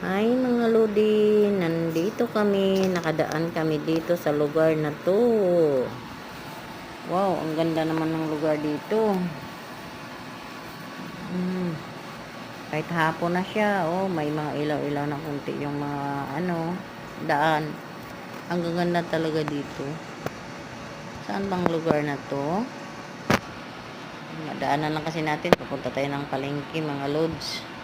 Hi mga Lodi, nandito kami, nakadaan kami dito sa lugar na to. Wow, ang ganda naman ng lugar dito. Hmm. Kahit hapon na siya, oh, may mga ilaw-ilaw na kunti yung mga ano, daan. Ang gaganda talaga dito. Saan bang lugar na to? Madaanan lang kasi natin, papunta tayo ng palengke mga lods.